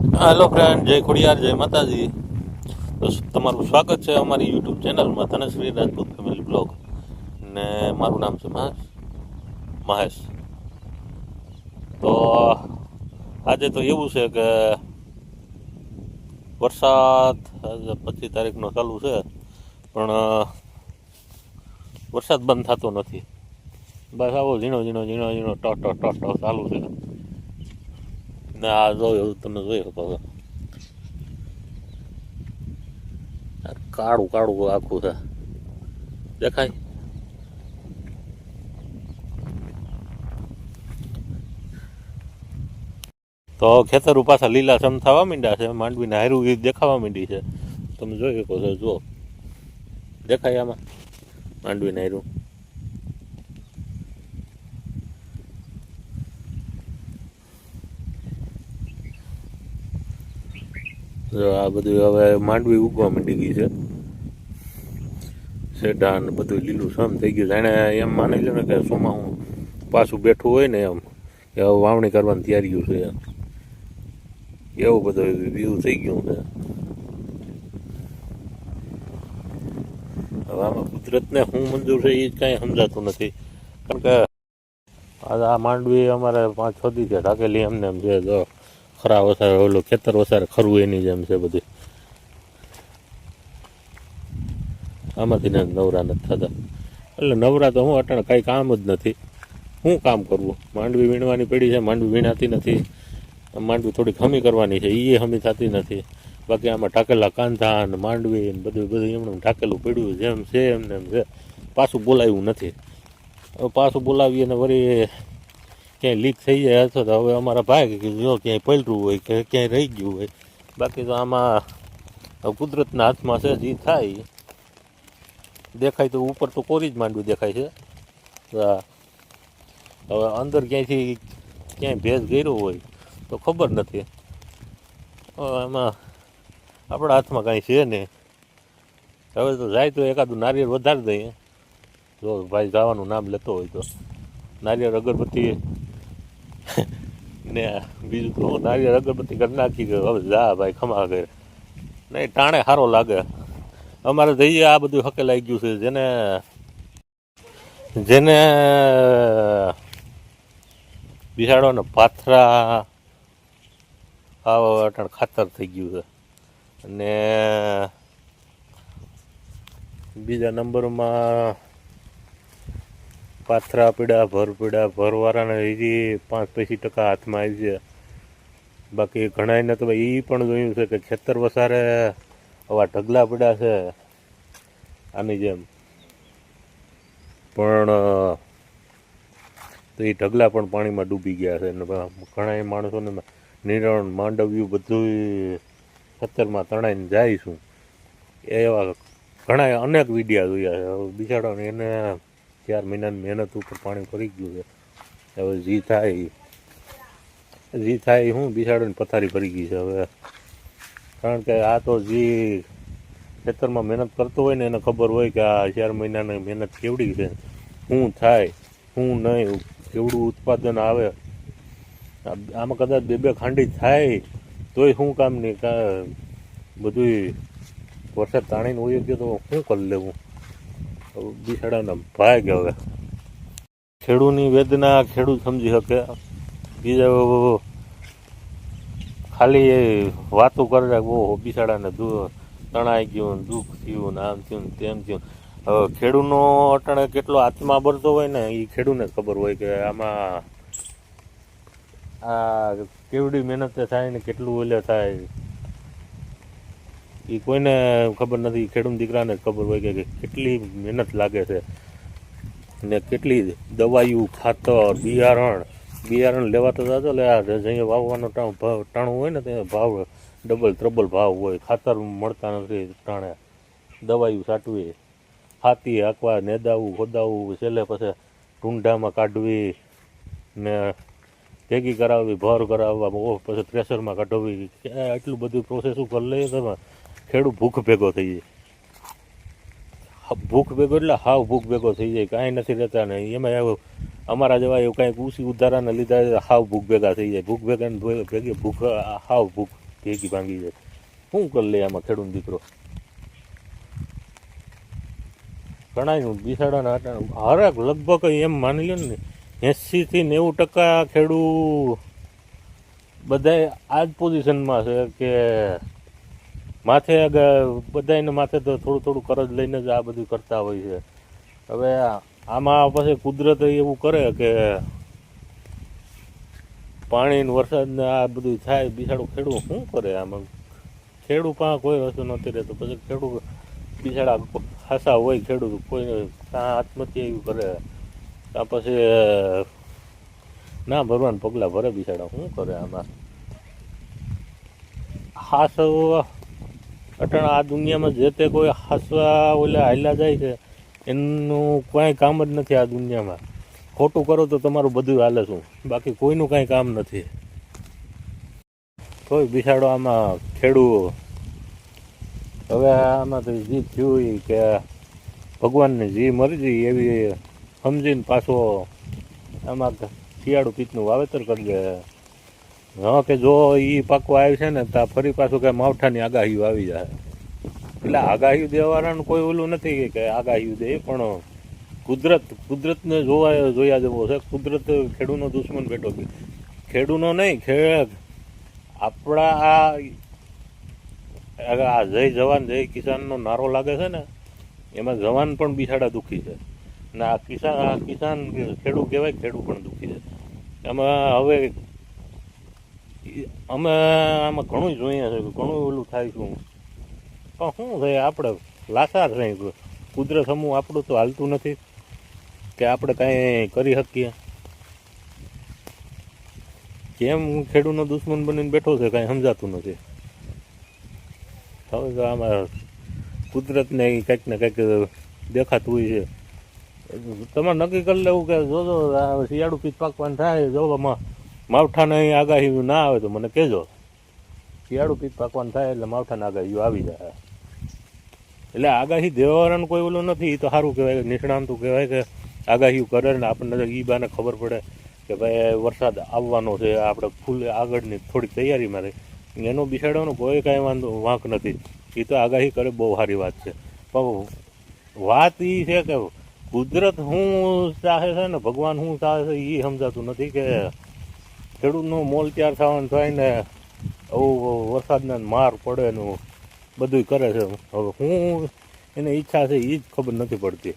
Hello friend જય ખોડિયાર, જય માતાજી. તો તમારું સ્વાગત છે અમારી યુટ્યુબ ચેનલમાં, ધનશ્રી રાજપૂત ફેમિલી બ્લોગ. ને મારું નામ છે મહેશ. મહેશ. તો આજે તો એવું છે કે વરસાદ, આજે પચીસ તારીખનો ચાલુ છે, પણ વરસાદ બંધ થતો નથી. બસ આવો ઝીણો ઝીણો ઝીણો ઝીણો ટો ટો ટો ટો ચાલુ છે. આ જોયું તમે જોઈ શકો છો કાળું કાળું આખું છે દેખાય તો ખેતર પાછા લીલાછમ થવા માંડ્યા છે, માંડવીને હારું એ દેખાવા માંડી છે. તમે જોઈ શકો છો, જુઓ. દેખાય આમાં. માંડવીને હારું આ બધું હવે માંડવી ઉગવા માંડી ગઈ છે. શેઢા ને બધું લીલું સમ થઈ ગયું જાણે એમ માની લો ને કે સોમાં હું પાછું બેઠું હોય ને એમ, કે હવે વાવણી કરવાની તૈયારીઓ છે એમ. એવું બધું વ્યૂ થઈ ગયું છે. હવે આમાં કુદરતને શું મંજૂર છે એ જ કાંઈ સમજાતું નથી. કારણ કે આ માંડવી અમારે પાંચ છ દી છે, ઢાકેલી એમને એમ છે, જો. ખરા ઓસારે ઓલું ખેતર વસારે ખરવું એની જેમ છે બધી. આમાંથી ને નવરા નથી થતા. એટલે નવરા તો હું અટાણે કાંઈ કામ જ નથી. શું કામ કરવું? માંડવી વીણવાની પડી છે, માંડવી વીણાતી નથી. માંડવી થોડી ખમી કરવાની છે એ હમી થતી નથી. બાકી આમાં ઢાકેલા કાંધા ને માંડવી ને બધું બધું એમણે ઢાકેલું પડ્યું જેમ છે એમને એમ છે. પાછું બોલાવ્યું નથી. હવે પાછું બોલાવીએ ને વળી ક્યાંય લીક થઈ જાય, અથવા તો હવે અમારા ભાઈ કે જો ક્યાંય પલટું હોય કે ક્યાંય રહી ગયું હોય. બાકી તો આમાં કુદરતના હાથમાં છે, જે થાય, દેખાય તો ઉપર તો કોરી જ માંડવી દેખાય છે. હવે અંદર ક્યાંયથી ક્યાંય ભેજ ગયો હોય તો ખબર નથી. એમાં આપણા હાથમાં કાંઈ છે નહીં હવે તો જાય તો એકાદું નારિયેળ વધારી દઈએ. જો ભાઈ જવાનું નામ લેતો હોય તો. નારિયેળ અગરબત્તી ને બીજું તો નારિયેળ અગરબત્તી કરી નાખી ગયો હવે જા ભાઈ, ખમા કરે નહીં, ટાણે સારો લાગે. અમારે જઈએ આ બધું હકેલાઈ ગયું છે. જેને જેને, બિહાડોને પાથરા આવા ખાતર થઈ ગયું છે. અને બીજા નંબરમાં પાથરા પીડા, ભર પીડા ભરવાળાને હજી પાંચ પૈસી ટકા હાથમાં આવી છે બાકી ઘણાને તો એ પણ જોયું છે કે ખેતર વસારે આવા ઢગલા પીડા છે, આની જેમ. પણ, તો એ ઢગલા પણ પાણીમાં ડૂબી ગયા છે. અને ઘણા માણસોને નિરણ, માંડવ્યું બધું ખેતરમાં તણાઈને જાય છું. એવા ઘણા અનેક વિડિયા જોયા છે. બિચારાને એને ચાર મહિનાની મહેનત ઉપર પાણી ફરી ગયું છે. હવે જી થાય. જી થાય હું બિસાડોની પથારી ફરી ગઈ છે હવે. કારણ કે આ તો જે ખેતરમાં મહેનત કરતો હોય ને એને ખબર હોય કે આ ચાર મહિનાની મહેનત કેવડી છે. શું થાય શું નહીં, કેવડું ઉત્પાદન આવે. આમાં કદાચ બે બે ખાંડી થાય, તોય શું કામ નહીં બધું વરસાદ તાણીને હોય ગયો તો શું કરી લેવું. બિસાડાના ભાગ હવે. ખેડૂની વેદના, ખેડૂત સમજી શકે. બીજા ખાલી વાતો કરે ઓહો બિસાડાને તણાઈ ગયું દુઃખ થયું ને આમ થયું ને તેમ થયું. હવે ખેડૂનો અટાણે કેટલો આત્મા ભરતો હોય ને એ ખેડૂને ખબર હોય કે આમાં આ કેવડી મહેનતે થાય ને કેટલું ઓલે થાય. એ કોઈને ખબર નથી ખેડૂત દીકરાને ખબર હોય કે કેટલી મહેનત લાગે છે ને કેટલી દવાઈઓ ખાતર, બિયારણ બિયારણ લેવા તો જાજો, લે આ જઈએ વાવવાનો ટાણું હોય ને ત્યાં ભાવ, ડબલ, ત્રબલ ભાવ હોય, ખાતર મળતા નથી ટાણે. દવાઈઓ સાટવી હાથી, હાંકવા, નેદાવું, ખોદાવું, છેલ્લે પછી ટૂંઢામાં કાઢવી ને ભેગી કરાવવી, ભર કરાવવા પછી પ્રેશરમાં કાઢવી. કે આટલું બધું પ્રોસેસ કરી લઈએ તમે? ખેડૂત ભૂખ ભેગો થઈ જાય. ભૂખ ભેગો એટલે હાવ ભૂખ ભેગો થઈ જાય, કાંઈ નથી રહેતા ને એમાં અમારા જેવા એવું કાંઈક ઉસી ઉધારાને લીધા હાવ ભૂખ ભેગા થઈ જાય. ભૂખ ભેગા ભેગી ભૂખ, હાવ ભૂખ ભેગી ભાંગી જાય. શું કરી લે આમાં ખેડૂત દીકરો? ઘણા બિસાડાના હરેક લગભગ એમ માની લો ને, એંસીથી નેવું ટકા ખેડૂ બધાય આ જ પોઝિશનમાં છે કે માથે બધાને માથે તો થોડું થોડું કરજ લઈને જ આ બધું કરતા હોય છે. હવે આમાં પછી કુદરત એવું કરે કે પાણી વરસાદને આ બધું થાય બિસાડું ખેડૂત શું કરે આમાં? ખેડૂત પાસે કોઈ વસ્તુ નથી રહેતો. પછી ખેડૂત બિસાડા ખાસા હોય ખેડૂત કોઈ ત્યાં આત્મહત્યા એવું કરે. ત્યાં પછી ના ભરવાના પગલાં ભરે બિસાડા શું કરે આમાં? હાસ અટાણા આ દુનિયામાં જે તે કોઈ હાસવા ઓલા હાલ્યા જાય છે, એનું કાંઈ કામ જ નથી આ દુનિયામાં. ખોટું કરો તો તમારું બધું હાલે શું? બાકી કોઈનું કાંઈ કામ નથી. કોઈ બિસાડો આમાં ખેડૂ હવે આમાં તો જે થયું કે ભગવાનને જે મરજી એવી સમજીને પાછો આમાં શિયાળુ પીતનું વાવેતર કરી દે હા, કે જો એ પાકવા આવ્યું છે ને, તો ફરી પાછું કે માવઠાની આગાહીઓ આવી જાય. એટલે આગાહી દેવાળાનું કોઈ ઓલું નથી કે આગાહી દે, પણ કુદરત, કુદરતને જોવા, જોયા જેવો છે. કુદરત ખેડૂનો દુશ્મન બેઠો છે. ખેડૂનો નહીં ખે આપણા આ આ જય જવાન, જય કિસાનનો નારો લાગે છે ને, એમાં જવાન પણ બિછાડા દુઃખી છે. ને આ કિસાન આ કિસાન ખેડૂત કહેવાય, ખેડૂત પણ દુઃખી છે. એમાં હવે અમે આમાં ઘણું જોઈએ છે ઘણું ઓલું થાય છું. પણ શું છે, આપણે લાસાર છે કુદરત સમૂહ આપણું તો હાલતું નથી કે આપણે કાંઈ કરી શકીએ. કેમ ખેડૂતનો દુશ્મન બનીને બેઠો છે, કાંઈ સમજાતું નથી. હવે તો આમાં કુદરતને કંઈક ને કંઈક દેખાતું હોય છે. તમારે નક્કી કરી લેવું કે જોજો જો શિયાળુ પીક પાકવાનું થાય, જો આમાં અહીં આગાહી ના આવે તો મને કહેજો. શિયાળુ પીક પાકવાનું થાય એટલે માવઠાને આગાહી આવી જાય. એટલે આગાહી દેવાવાળાનું કોઈ ઓલું નથી એ તો સારું કહેવાય, નિષ્ણાંતું કહેવાય કે આગાહી કરે ને આપણને એ બાને ખબર પડે કે ભાઈ વરસાદ આવવાનો છે, આપણે ફૂલ આગળની થોડીક તૈયારીમાં રહી. એનો બિસાડવાનો કોઈ કાંઈ વાંધો, વાંક નથી. એ તો આગાહી કરે બહુ સારી વાત છે. પણ વાત એ છે કે કુદરત શું ચાહે છે ને, ભગવાન શું ચાહે છે એ સમજાતું નથી કે ખેડૂતનું મોલ તૈયાર થવાનું થાય ને આવું વરસાદના માર પડે ને બધું કરે છે. હવે હું એને ઈચ્છા છે એ જ ખબર નથી પડતી.